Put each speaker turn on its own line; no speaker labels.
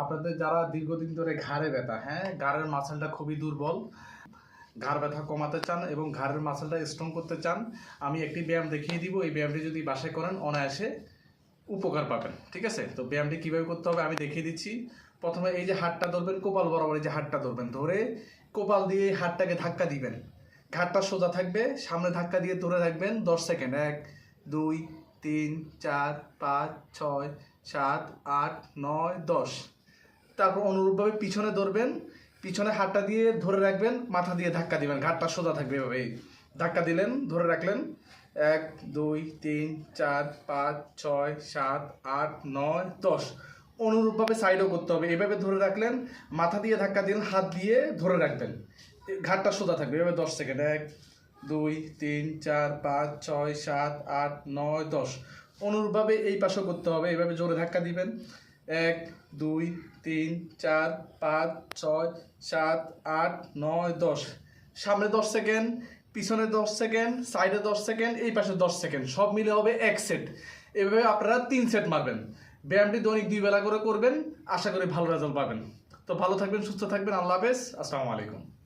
আপনাদের যারা দীর্ঘদিন ধরে ঘাড়ে ব্যথা হ্যাঁ ঘাড়ের মাসেলটা খুবই দুর্বল ঘাড় ব্যথা কমাতে চান এবং ঘাড়ের মাসেলটা স্ট্রং করতে চান আমি একটি ব্যায়াম দেখিয়ে দিব এই ব্যায়ামটি যদি বাসায় করেন অনায়াসে উপকার পাবেন ঠিক আছে তো ব্যায়ামটি কীভাবে করতে হবে আমি দেখিয়ে দিচ্ছি প্রথমে এই যে হাটটা ধরবেন কোপাল বরাবর এই যে হাটটা ধরবেন ধরে কোপাল দিয়ে হাটটাকে ধাক্কা দিবেন ঘাটটা সোজা থাকবে সামনে ধাক্কা দিয়ে ধরে রাখবেন দশ সেকেন্ড এক দুই তিন চার পাঁচ ছয় সাত আট নয় দশ তারপর অনুরূপভাবে পিছনে ধরবেন পিছনে হাতটা দিয়ে ধরে রাখবেন মাথা দিয়ে ধাক্কা দিবেন ঘাটটা সোজা থাকবে এভাবে ধাক্কা দিলেন ধরে রাখলেন এক দুই তিন চার পাঁচ ছয় সাত আট নয় দশ অনুরূপভাবে সাইডও করতে হবে এভাবে ধরে রাখলেন মাথা দিয়ে ধাক্কা দিলেন হাত দিয়ে ধরে রাখবেন ঘাটটা সোজা থাকবে এভাবে দশ সেকেন্ড এক দুই তিন চার পাঁচ ছয় সাত আট নয় দশ অনুরূপভাবে এই পাশও করতে হবে এভাবে জোরে ধাক্কা দিবেন এক দুই তিন চার পাঁচ ছয় সাত আট নয় দশ সামনে দশ সেকেন্ড পিছনে দশ সেকেন্ড সাইডে দশ সেকেন্ড এই পাশে দশ সেকেন্ড সব মিলে হবে এক সেট এভাবে আপনারা তিন সেট মারবেন ব্যায়ামটি দৈনিক দুই বেলা করে করবেন আশা করি ভালো রেজাল্ট পাবেন তো ভালো থাকবেন সুস্থ থাকবেন আল্লাহ হাফেজ আসসালামু আলাইকুম